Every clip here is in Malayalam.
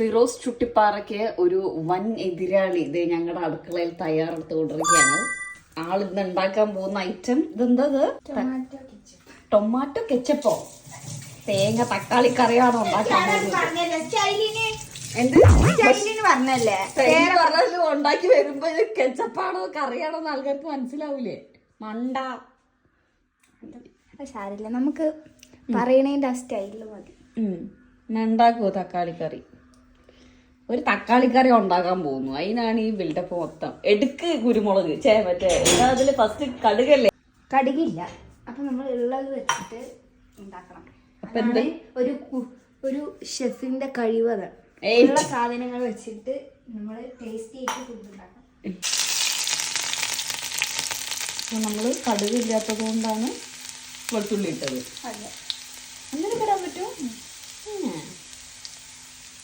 ഫിറോസ് ചുട്ടിപ്പാറയ്ക്ക് ഒരു വൻ എതിരാളി ഇത് ഞങ്ങളുടെ അടുക്കളയിൽ തയ്യാറെടുത്ത് കൊണ്ടിരിക്കുകയാണ് ആൾ ഇന്ന് ഉണ്ടാക്കാൻ പോകുന്ന ഐറ്റം ഇതെന്തത്? ടൊമാറ്റോ കെച്ചപ്പോ തേങ്ങ തക്കാളി കറിയാണോ ഉണ്ടാക്കാൻ ഉണ്ടാക്കി വരുമ്പോ കെച്ചപ്പാണോ കറിയാണോ എന്ന് ആൾക്കാർക്ക് മനസ്സിലാവൂലേ? മണ്ട. സാരില്ല നമുക്ക് പറയണേന്റെ ആ സ്റ്റൈലിൽ മതി. ഞാൻ ഉണ്ടാക്കുമോ തക്കാളി കറി? ഒരു തക്കാളിക്കറി ഉണ്ടാക്കാൻ പോകുന്നു. അതിനാണ് ഈ ബിൽഡപ്പ് മൊത്തം. എടുക്ക് കുരുമുളക്. ചേ മറ്റേ എന്താ അതിൽ ഫസ്റ്റ് കടുകല്ലേ? കടുകില്ല. അപ്പൊ നമ്മൾ ഉള്ളത് വെച്ചിട്ട് ഉണ്ടാക്കണം. അപ്പൊ ഒരു ഒരു ഷെഫിന്റെ കഴിവ് അതാണ് ഉള്ള സാധനങ്ങൾ വെച്ചിട്ട് നമ്മൾ ടേസ്റ്റി ആയിട്ട് ഫുഡ് ഉണ്ടാക്കണം. നമ്മൾ കടുക് ഇല്ലാത്തത് കൊണ്ടാണ് വെളുത്തുള്ളി ഇട്ടത്. അതെ അങ്ങനെ വരാൻ പറ്റുമോ ഞാൻ അടുത്ത് എന്താണ് ഷെഫ് ചെയ്യേണ്ടത് ഇത് കരിയുടെ ഷെഫ് എന്തത്?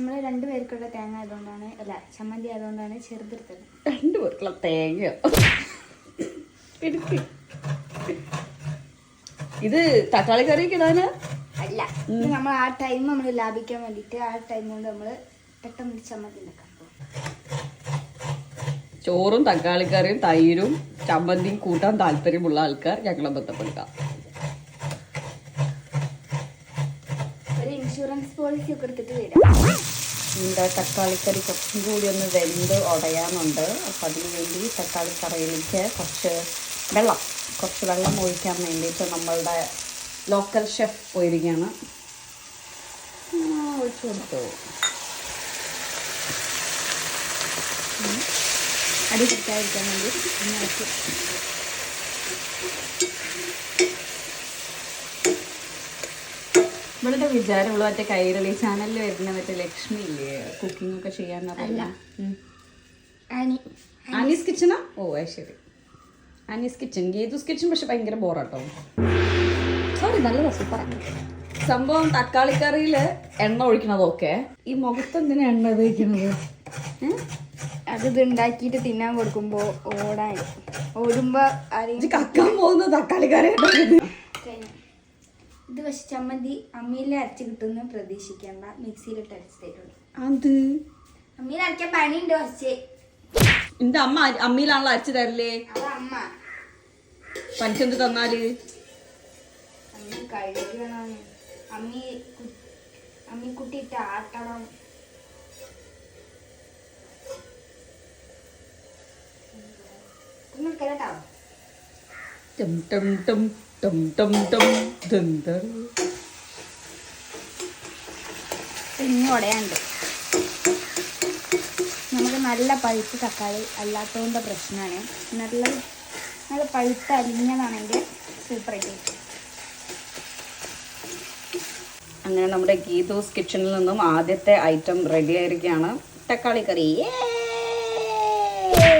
നമ്മൾ രണ്ടുപേർക്കുള്ള തേങ്ങ ആയതുകൊണ്ടാണ് അല്ല ചമ്മന്തി ആയതുകൊണ്ടാണ് ചെറുതെടുത്തത്. രണ്ടു പേർക്കുള്ള തേങ്ങയോ. ഇത് തക്കാളി കറി ഇടാന്? അല്ല ഇത് നമ്മൾ ആ ടൈം നമ്മൾ ലാഭിക്കാൻ വേണ്ടിട്ട് ആ ടൈം കൊണ്ട് നമ്മൾ പെട്ടെന്ന് ചമ്മന്തി ചോറും തക്കാളിക്കറിയും തൈരും ചമ്മന്തിയും കൂട്ടാൻ താല്പര്യമുള്ള ആൾക്കാർ ഞങ്ങളെ ബന്ധപ്പെടുക ഒരു ഇൻഷുറൻസ് പോളിസി ഒക്കെ എടുത്തിട്ട് വരാം. ഇതിന്റെ തക്കാളിക്കറി കുറച്ചും കൂടി ഒന്ന് വെന്ത് ഉടയാനുണ്ട്. അപ്പം അതിന് വേണ്ടി തക്കാളിക്കറിയിലേക്ക് കുറച്ച് വെള്ളം കുറച്ച് വെള്ളം ഒഴിക്കാൻ വേണ്ടിയിട്ട് നമ്മളുടെ ലോക്കൽ ഷെഫ് പോയിരിക്കുകയാണ് ആ, ഒഴിച്ചു കൊടുത്തു. അടി കിട്ടാതിരിക്കാൻ വേണ്ടി ഒന്ന് ഇളക്കി. വിചാരമുള്ള വിചാരം മറ്റേ കൈരളി ചാനലിൽ വരുന്ന മറ്റേ ലക്ഷ്മി ഇല്ലേ? കുക്കിംഗ് ഒക്കെ ചെയ്യാൻ അനീസ് കിച്ചണാ ഓ ശരി. അനീസ് കിച്ചൺ ഗീതൂസ് കിച്ചൺ പക്ഷെ ഭയങ്കര ബോറാട്ടോ. സോറി നല്ല സൂപ്പറാണ് സംഭവം തക്കാളി കറിയിൽ എണ്ണ ഒഴിക്കണതൊക്കെ ഈ മുഖത്ത് എന്തിനാ എണ്ണ ഉപയോഗിക്കുന്നത് അത് ഇത് ഉണ്ടാക്കിയിട്ട് തിന്നാൻ കൊടുക്കുമ്പോൾ ഓടാൻ ഓടുമ്പോൾ ഇത് ആരെയും കക്കാൻ പോകുന്ന തക്കാളി കറി കഴിഞ്ഞു. ഇത് പക്ഷെ ചമ്മന്തി അമ്മിയിൽ അരച്ച് കിട്ടുമെന്ന് പ്രതീക്ഷിക്കേണ്ട. മിക്സിയിലിട്ട് അരച്ച് തരുള്ളൂ അത്? അമ്മിയിൽ അരയ്ക്കാൻ പണിയുണ്ട് കുറച്ച്. എന്റെ അമ്മ അമ്മിയിലാണല്ലോ അരച്ചു തരല്ലേ അത് അമ്മ. പനിച്ചെന്ത് തന്നാൽ? അമ്മി കഴുകണം. അമ്മി കു- അമ്മിക്കുട്ടി ഇട്ട് ആട്ടണം. ഒന്ന് കേട്ടോ. ടം ടം ടം. ടം ടം ടം ദം ദം. ഇനി ഉടയാണ്ട് നമുക്ക് നല്ല പഴുത്ത തക്കാളി അല്ലാത്തതുകൊണ്ട് പ്രശ്നമാണ് നല്ല നല്ല പഴുത്ത അരിഞ്ഞതാണെങ്കിൽ സൂപ്പറായിട്ട് അങ്ങനെ നമ്മുടെ ഗീതൂസ് കിച്ചണിൽ നിന്നും ആദ്യത്തെ ഐറ്റം റെഡി ആയിരിക്കുകയാണ്. തക്കാളി കറി. Yay!